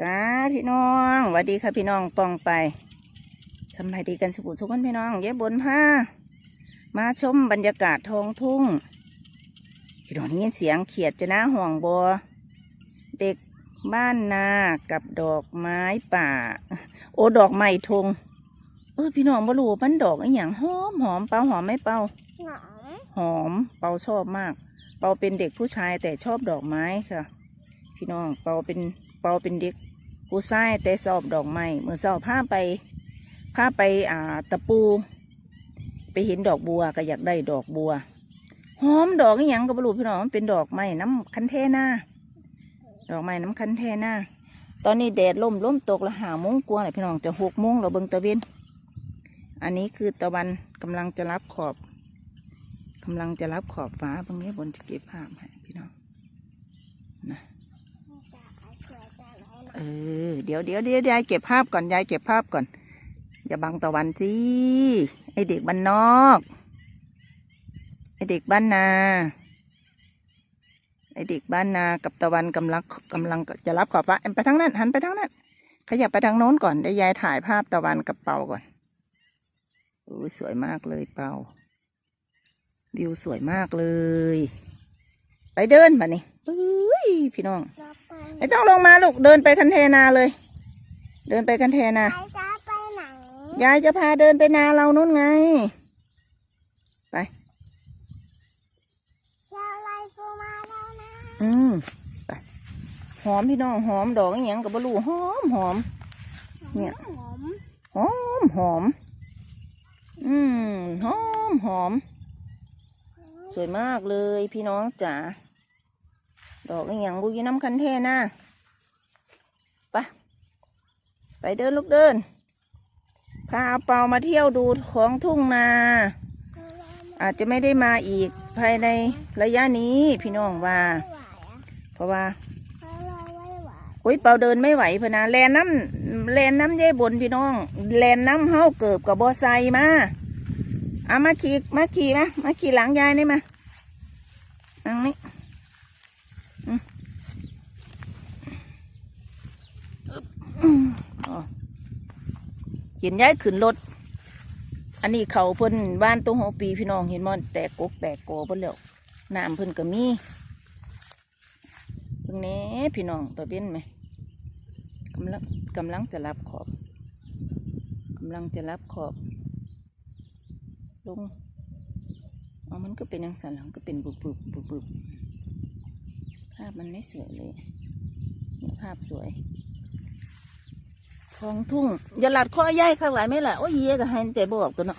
จ้าพี่น้องหวัสดีค่ะพี่น้องปองไปสำบายดีกันสุขุสุขคนพี่น้องเย้บนผ้ามาชมบรรยากาศท้องทุ่งพี่น้องได้ยินเสียงเขียดจะน่าห่วงบัวเด็กบ้านนากับดอกไม้ป่า โอดอกไม้ทงเออพี่น้องบ่รู้มันดอกอหย่างหอมหอมเปาหอมไม่เปาหอมหอมเปาชอบมาก เปาเป็นเด็กผู้ชายแต่ชอบดอกไม้ค่ะ พี่น้องเปาเป็นเปาเป็นเด็ก ผู้ชายแต่ชอบดอกไม้เมื่อเช้าพาไปพาไปอ่าตะปู ไปเห็นดอกบัวก็อยากได้ดอกบัวหอมดอกอหย่างก็บรูพี่น้องมันเป็นดอกไม้น้ำคันเทน่าดอกไม้น้ำคันเทน่าตอนนี้แดดล่มล่มตกแล้วหาโมงกว่าเลยพี่น้องจะหกโมงเราเบิ่งตะเวนอันนี้คือตะวันกำลังจะรับขอบกำลังจะรับขอบฟ้าบางนี้บนจะเก็บภาพให้พี่น้องนะ จะเอาเสือจะไหนหนอ เออ เดี๋ยวเดี๋ยวเดี๋ยวยายเก็บภาพก่อน ยายเก็บภาพก่อน อย่าบังตะวันสิ ไอเด็กบ้านนอก ไอเด็กบ้านนา ไอเด็กบ้านนา กับตะวันกำลังกำลังจะรับขอบฟ้าเอ็มไปทางนั้น หันไปทางนั้น ขยับไปทางโน้นก่อน ได้ยายถ่ายภาพตะวันกับเป่าก่อนโอ้สวยมากเลยเป่า วิวสวยมากเลย ไปเดินมานี่เอ้ยพี่น้องจะไปไม่ต้องลงมาลูกเดินไปคันเทนาเลย เดินไปคันเทนาใครจะไปไหนยายจะพาเดินไปนาเรานู่นไง ไปจะอะไรกูมาแล้วนะอืมไปหอมพี่น้องหอมดอกอหย่างกับบลูหอมหอม เนี่ยหอมหอมหอม อืมหอมหอม สวยมากเลยพี่น้องจ๋า ดอกอย่างบุยน้ำคันเทนะไปไปเดินลูกเดิน พาเปามาเที่ยวดูท้องทุ่งนา อาจจะไม่ได้มาอีกภายในระยะนี้ พี่น้องว่าไม่ไหวอะเพราะว่าเพราะเราไม่ไหวโอ้ยเปาเดินไม่ไหวพนะแลนน้ำแลนน้ำเย่บนพี่น้อง แลนน้ำเฮาเกิบกับบอไซมาเอามาขี่มาขี่มามาขี่หลังยายนี่มาอังนี้อืมอึ๊บอืมอ๋อ เห็นยายขึ้นรถ อันนี้เขาเพิ่นบ้านตรงหัวปีพี่น้องเห็นมันแตกกกแตกโกเพิ่นแล้วน้ำเพิ่นก็มีเพิ่งนี้พี่น้องตัวเบ้นไหมกำลังกำลังจะรับขอบกำลังจะรับขอบลงอ๋อมันก็เป็นอยังสันหลังก็เป็นบุบบุบบุบบุบภาพมันไม่สวยเลยภาพสวย ท้องทุ่ง อย่าหลัดข้อย่ายข้างหลายไม่ละโอ้ยเย่ก็ให้แต่บอกตัวเนาะ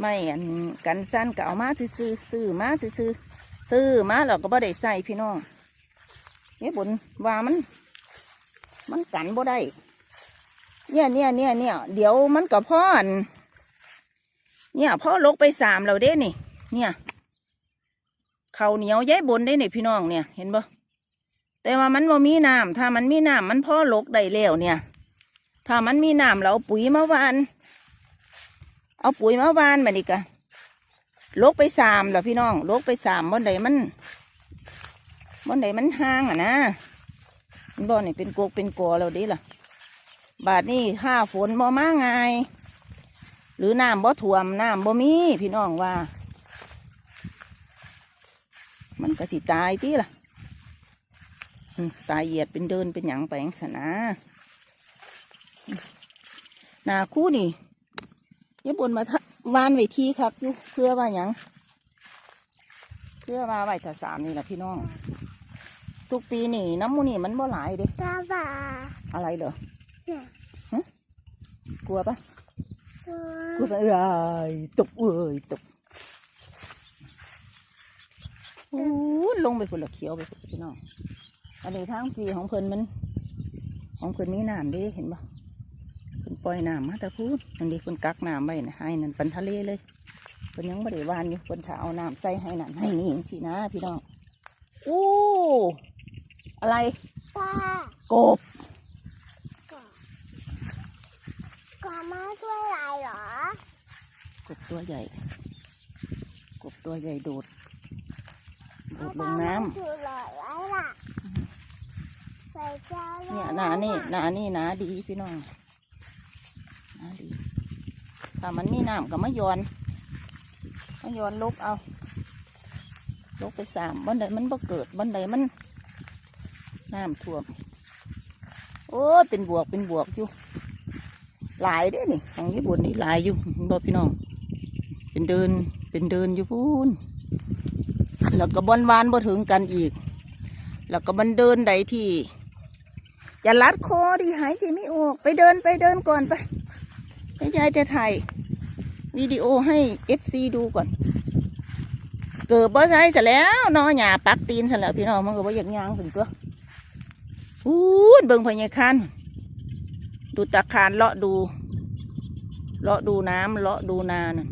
ไม่อันกันสั้นก็เอามาซื้อซื้อมาซื้อซื้อมาแล้วก็บ่ได้ใส่พี่น้องเฮ้บนว่ามัน มันกันบ่ได้เนี่ยเนี่ยเนี่ยเนี่ยเดี๋ยวมันกับพ่อนเนี่ยพ่อลกไปสามเราเด้นี่ เนี่ยเขาเหนียวย้ายบนได้นี่พี่น้องเนี่ยเห็นบ่ แต่ว่ามันบ่มีน้ำถ้ามันมีน้ำมันพ่อลกได้แล้วเนี่ย ถ้ามันมีน้ำเราเอาปุ๋ยมาวาน เอาปุ๋ยมาวานมาดิกะลกไปสามแล้วพี่น้องลกไปสามบนใดมันบนใดมันห่างอะนะมันบ่นี่เป็นโกกเป็นกอเราดิล่ะ บาดนี้ถ้าฝนบ่มาง่าย หรือน้ำบ่ท่วมน้ำบ่มีพี่น้องว่า มันก็สิตายที่ล่ะ ตายเหยียดเป็นเดินเป็นหยังไปจังสนะอืมหนาคู่นี่ยายบนมาทะวานไว้ทีครับอยู่เพื่อว่าหยังเพื่อว่าไว้ถ้าสามนี่แหละพี่น้อง ทุกปีนี่น้ำมูนี่มันบ่หลายเด้ตาบ่าอะไรเหรอเนี่ยกลัวปะตัวกูไปเอ้ยตกเอ้ยตกอู้ลงไปคนละเขียวไปพุ่นพี่น้อง อันนี้ทางปีของเพิ่นมัน ของเพิ่นมีน้ำเด้เห็นปะเพิ่นปล่อยน้ำมาแต่พูดอันนี้เพิ่นกักน้ำไว้นะให้นั่นเป็นทะเลเลยเพิ่นยังไม่ได้หวานอยู่เพิ่นจะเอาน้ำใส่ให้นั่นให้นี่สินะพี่น้องอู้อะไรตากบก่อมาช่วยอะไรเหรอกบตัวใหญ่ กบตัวใหญ่โดดโดโดดลงน้ถูกหลอดแล้วล่ะใส่เจ้าำ เนี่ยหนานี่หนานี่หนาดีพี่น้องหนาดีถ้ามันมีน้ำก็มาโยนมาโยนลกเอาลกไปสามบันไดมันบ่เกิดบันไดมันน้ำท่วมโอ้เป็นบวกเป็นบวกอยู่หลายเด้นี่ทางญี่ปุ่นนี่หลายอยู่บอกพี่น้อง เป็นเดินเป็นเดินอยู่พูนแล้วก็บอนวานบ่ถึงกันอีก แล้วก็มันเดินใดที่ อย่าลัดคอดิหายใจไม่ออก ไปเดินไปเดินก่อนไปให้ยายจะถ่ายวิดีโอให้เอฟซีดูก่อน เกิดบ่ใช่เสร็จแล้วเนอหยาปักตีนเสร็จแล้วพี่น้องมันก็บ่อยากยางถึงตัวพูนเบิ่งพญาคันดูตะคานเลาะดูเลาะดูน้ำเลาะดูนานะ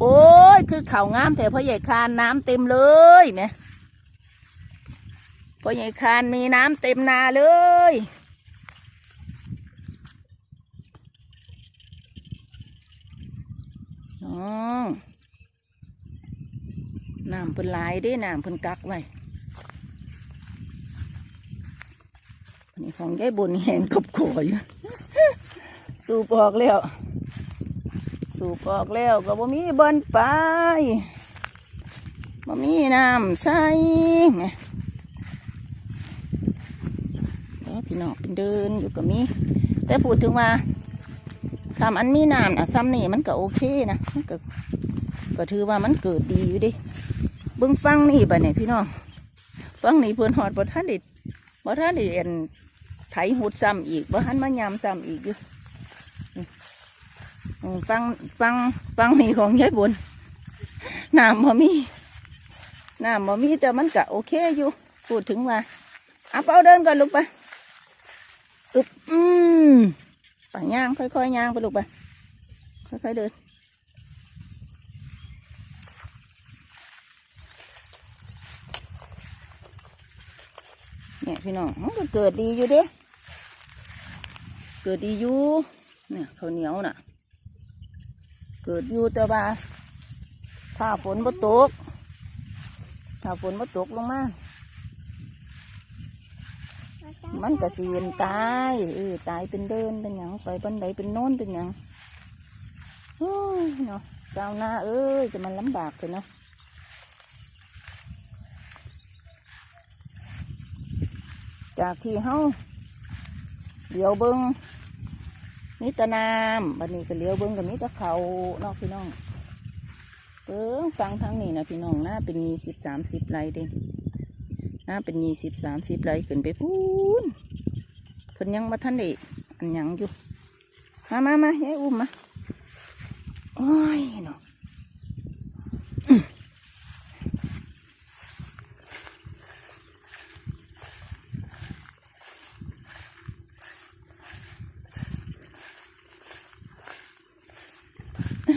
โอ้ยคือเขางามแต่พ่อใหญ่คานน้ำเต็มเลยแหม พ่อใหญ่คานมีน้ำเต็มนาเลย น้องน้ำเพิ่นหลายด้น้ำเพิ่นกักไว้นนี้ของยายบุญแหงกบขอยสูบออกแล้ว สูบออกแล้วก็บ่มีบอนไปบ่มีน้ำใช่แหมแล้วพี่น้อง เดินอยู่กับมี แต่พูดถึงว่าทำอันมีน้ำอะซ้ำนี่มันก็โอเคนะมันก็ก็ถือว่ามันเกิดดีอยู่ดิเบิ้งฟังนี่ไปเนี่ยพี่น้องฟังนี่เพื่อนหอดบ่ท่านเด็ดบ่ท่านเด็ดอันไถหุดซ้ำอีกบ่ทันมายามซ้ำอีกอยู่ฟังฟังฟังนี่ของยายบุญน้ำบ่มีน้ำบ่มีแต่มันก็โอเคอยู่ พูดถึงว่าเอาเป้าเดินก่อนลูกไป อึบอืมไปย่างค่อยๆย่างไปลูกไปค่อยๆเดินเนี่ยพี่น้องมันก็เกิดดีอยู่เด้เกิดดีอยู่เนี่ยข้าวเหนียวน่ะ เกิดอยู่แต่ว่าถ้าฝนบ่ตก ถ้าฝนบ่ตกลงมา มันก็สีนตายเออตายเป็นเดินเป็นหยังไปบันไดเป็นโน้นเป็นหยังโอ้ยเนาะชาวนาเอ้ยจะมันลำบากเลยเนาะจากที่เฮาเดี๋ยวเบิงมีแตะน้ำบัดนี้ก็เลี้ยวเบิ้งกับมีแตะเขาเนอกพี่น้องเบิ้งฟังทางนี้นะพี่น้องหน้าเป็นยี่สิบสามสิบไรเด้ น้าเป็นยี่สิบสามสิบไรขึ้นไปพูนเพิ่นยังมาท่านเด็อันยังอยู่ มามา มาให้อุ้มมา โอ้ยเนาะ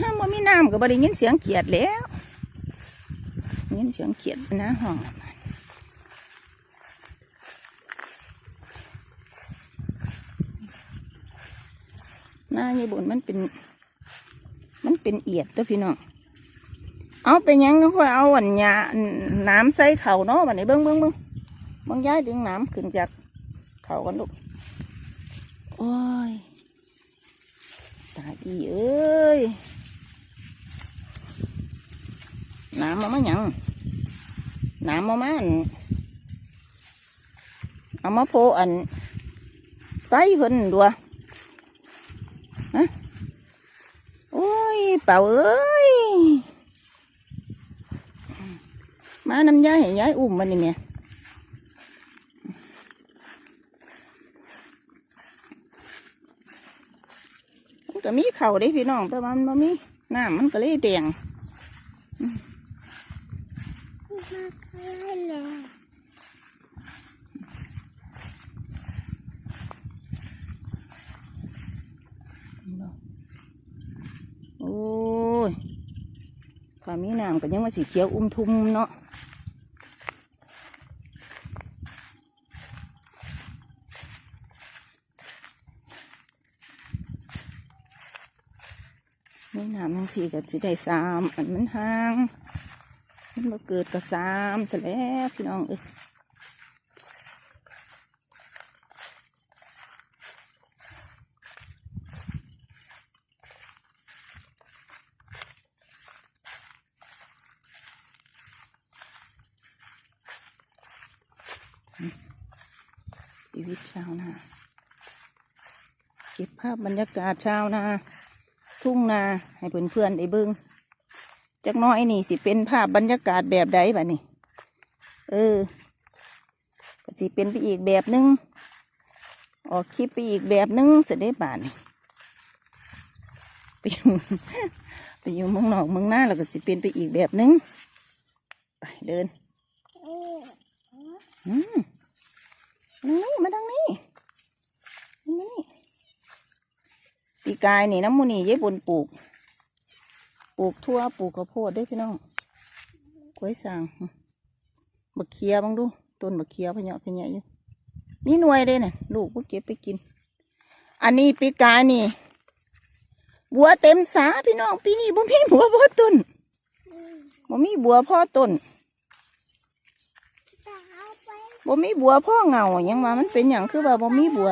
ห้ามว่มีน้ำก็บ่ได้ยินเสียงเขียดแล้วได้ยินเสียงเขียดน้าห้อง น้าญี่ปุ่นมันเป็น มันเป็นเอียดตัวพี่น้องเอาเป็นหยังก็ค่อยเอาอันยาน้ำใส่เข่าเนาะวันนี้เบิ้งเบิ้งเบิ้งเบิ้งย้ายดึงน้ำขึ้นจากเข่ากันลูกโอ้ยตายอีเอ้ยน้ำมามาหยังน้ำมามาอันเอามาโพอันใส่เพิ่นดัวฮะโอ้ย เป่าเอ้ยมาน้ำยายให้ยายอุ้มมันนี่แม่มันก็มีเข่าได้พี่น้องแต่ว่ามันบ่มีน้ำมันก็เลยแดงมาอะไรเลย โอ้ยความมีน้ำก็ยังมาสีเขียวอุ้มทุ่มเนาะมีน้ำยังสีก็จะได้สามอันมันห่าง มันมาเกิดกระซามซะแล้วพี่น้องเอ้ยชีวิตชาวนาเก็บภาพบรรยากาศชาวนา ทุ่งนา ให้เพื่อนๆได้เบิ่งจักน้อยนี่สิเป็นภาพบรรยากาศแบบใดบ้านี่เออก็สิเป็นไปอีกแบบหนึง ออกคลิปไปอีกแบบหนึงจะได้บานี่ไปอยู่ไปอยู่เมืองนอกเมืองหน้าแล้วก็สิเป็นไปอีกแบบหนึงไปเดินอืมนี่มาดังนี้นี่ ปีกายนี่น้ำมูนี่ยายบนปลูก ปลูกทั่วปลูกข้าวโพดด้วยพี่น้องกล้วยสางบักเคียบังดู ต้นบักเคียพะเนาะพะเนาะอยู่นี่หน่วยเลยน่ะลูกก็เก็บไปกิน อันนี้ปีกายนี่ บัวเต็มสาพี่น้อง ปีนี้บ่มีบัวพ่อต้นบ่มีบัวพ่อต้นบ่มีบัวพ่อเงาหยังมามันเป็นอย่างคือว่าบ่มีบัว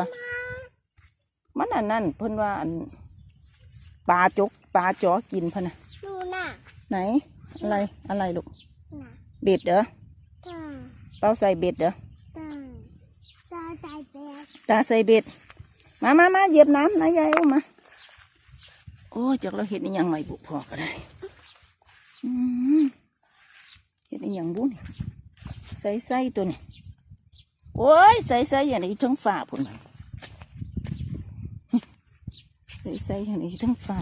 มันอันนั้นเพิ่นว่าอันปลาจกปลาจอกินพะนะดูน่ะไหน อะไรอะไรลูกน่ะเบ็ดเหรอตาเปล่าใส่เบ็ดเหรอตาตาใจแดงตาใส่เบ็ด มามามาเหยียบน้ำนะยายเอามาโอ้ยจากเราเห็ดอีหยังใหม่บุพอก็ได้อืมเห็ดอีหยังบุนี่ใส่ใส่ตัวนี้โอ้ยใส่ใส่อย่างนี้ทั้งฝ่าพุ่นมัน ใส่ใส่อย่างนี้ทั้งฝ่า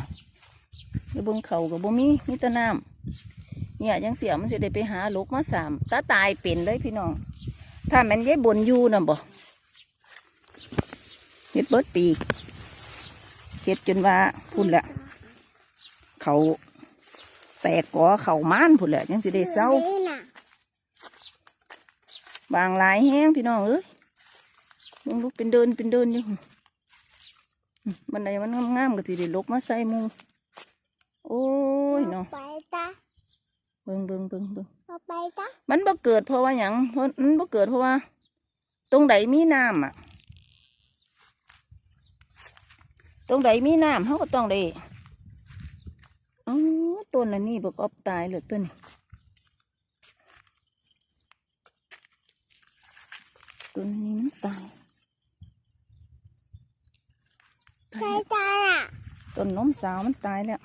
เดี๋ยวเบิ่งเขากับบ่มีมีแต่น้ำเนี่ยยังเสียมันจะได้ไปหาลูกมาสามตาตายเป็นเลยพี่น้อง ถ้ามันยายบนอยู่นะบ่เฮ็ดเบิดปีเฮ็ดจนว่าพุ่นละเขาแตกกอเขาม้านพุ่นละยังสิได้เศร้าบางหลายแห้งพี่น้องเอ้ยมึงลุกเป็นเดินเป็นเดินอยู่ บันไดมันงามๆก็สิได้ลกมาใส่หมุงโอ้ยเนาะไปตาเบิ่งเบิ่งเบิ่งเบิ่งเอาไปตามันบ่เกิดเพราะว่าหยังเพราะมันบ่เกิดเพราะว่า ตรงใดมีน้ำอะ ตรงใดมีน้ำเขาก็ต้องได้อ๋อต้นอันนี้บอกอบตายเลยต้นนี้ต้นนี้มันตาย ใช่ตาน่ะ ต้นน้ม สาวมันตายแล้ว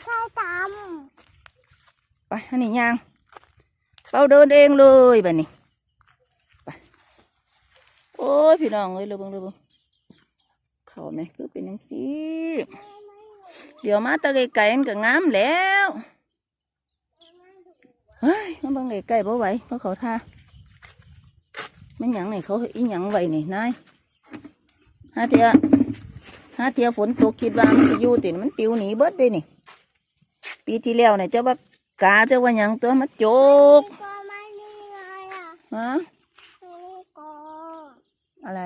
ใช่ตามไปอันนี้ยางเราเดินเองเลยแบบนี้ไปโอ้ยพี่น้องเอ้ยเร็วเบิ่งเร็วเบิ่งเขาไหมคือเป็นยังสิเดี๋ยวมาตะไกลๆมันก็งามแล้วเฮ้ยมาเบิ่งไกลๆบ่ไหวเพราะเขาท่ามันหยังไหนเขาอีหยังไหวนี่นายฮาเทีย ฮาเทียฝนตกคิดว่ามันสิอยู่ติมันปิวหนีเบิดเลยนี่ ปีที่แล้วเนี่ยเจ้าว่ากาเจ้าว่าหยังตัวมาโจกก็มานี่ไงอะฮะนี่ก็อะไร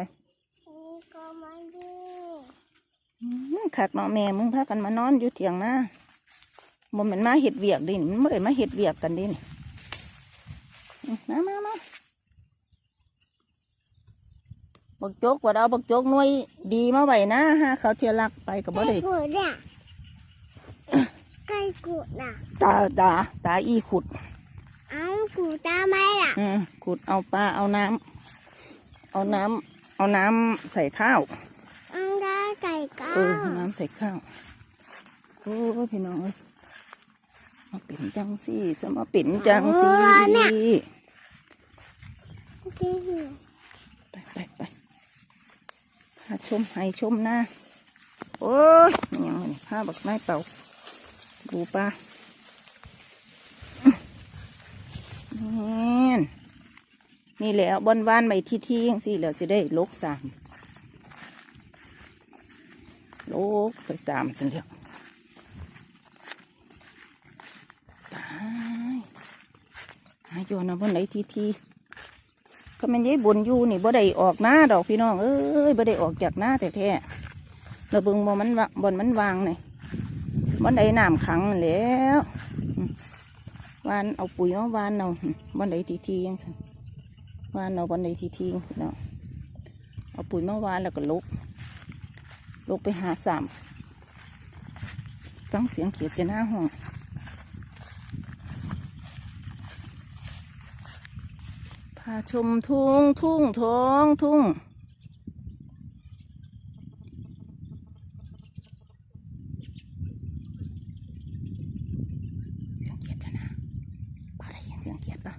นี่ก็มานี่อืมขักเนาะแม่มึงพากันมานอนอยู่เถียงนะมันมันมาเห็ดเวียกดิมันไม่ได้มาเห็ดเวียกกันดินมามามา บักโจกว่าเราบักโจกหน่วยดีมาไว้นะฮะเขาเทียรักไปกับบ่ได้ไก่กุดอะไก่กุดอะตาตาตาอีขุด เอากุดตาไหมล่ะอืมขุดเอาปลาเอาน้ำเอาน้ำเอาน้ำใส่ข้าวเอาได้ไก่ก้าเออน้ำใส่ข้าวโอ้ยพี่น้องเอ้ยมาเป็นจังสิสมาเป็นจังสิไปไปไปพาชมให้ชมหน้าโอ้ยมันยังไงผ้าบักไม้เป่า ดูปลานี่นนี่แหละบอนวานไปที่ที่ยังสิแล้วจะได้ลกสามลกไปสามสิแล้วตายหายโยนเอาบนไหนที่ที่ ก็มันยัยบนอยู่นี่บ่ได้ออกหน้าดอกพี่น้องเอ้ยบ่ได้ออกจากหน้าแท้ๆเราเบิ่งบ่มันวะบนมันวางนี่บนได้น้ำขังแล้ววานเอาปุ๋ยมาวานเอาบันได้ทีทียังสันวานเอาบันได้ทีทีๆเนาะเอาปุ๋ยมาวานแล้วก็ลุกลุกไปหาสามฟังเสียงเขียดจะหน้าห้องาชมทุ่งทุ่งท้องทุ่งเสียงเขียดจะหน้าพอได้ยินเสียงเขียดปะ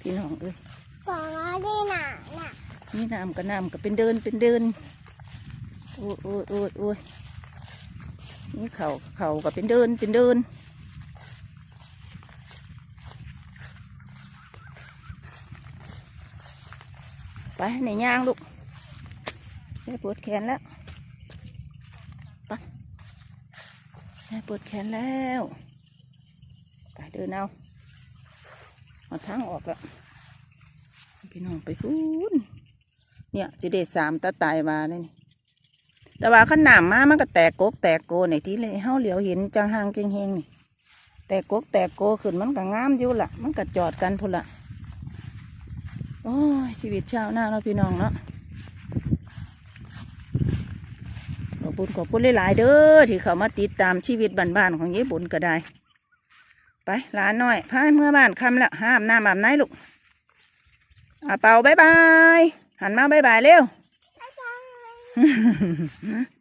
พี่น้องเอ้ยปลามาดีหนาน่ะนี่น้ำก็น้ำก็เป็นเดินเป็นเดิน โอ้ยโอ้ยโอ้ยโอ้ยนี่เขาเขาก็เป็นเดินเป็นเดินไปในย่างลูกได้ปวดแขนแล้วไปได้ปวดแขนแล้วไปเดินเอาเอาทางออกแล้วพี่น้องไปพูนเนี่ยจะได้สามตาตายมาเนี่ย แต่ว่าขนามมามันก็แตกกกแตกโกในที่เลยเฮาเหลียวเห็นจังหางเก่งเฮงนี่แตกกกแตกโกขึ้นมันก็งามอยู่ละมันก็จอดกันพุ่นละโอ้ยชีวิตชาวนาเนาะพี่น้องเนาะขอบคุณขอบคุณหลายๆเด้อที่เขามาติดตามชีวิตบ้านๆของยายบุญก็ได้ ไปหลานน้อยพาเมื่อบ้านคำละห้ามน้ำอาบไหนลูกอาเป่าบายบายหันมาบายบายเร็ว 嗯哼哼哼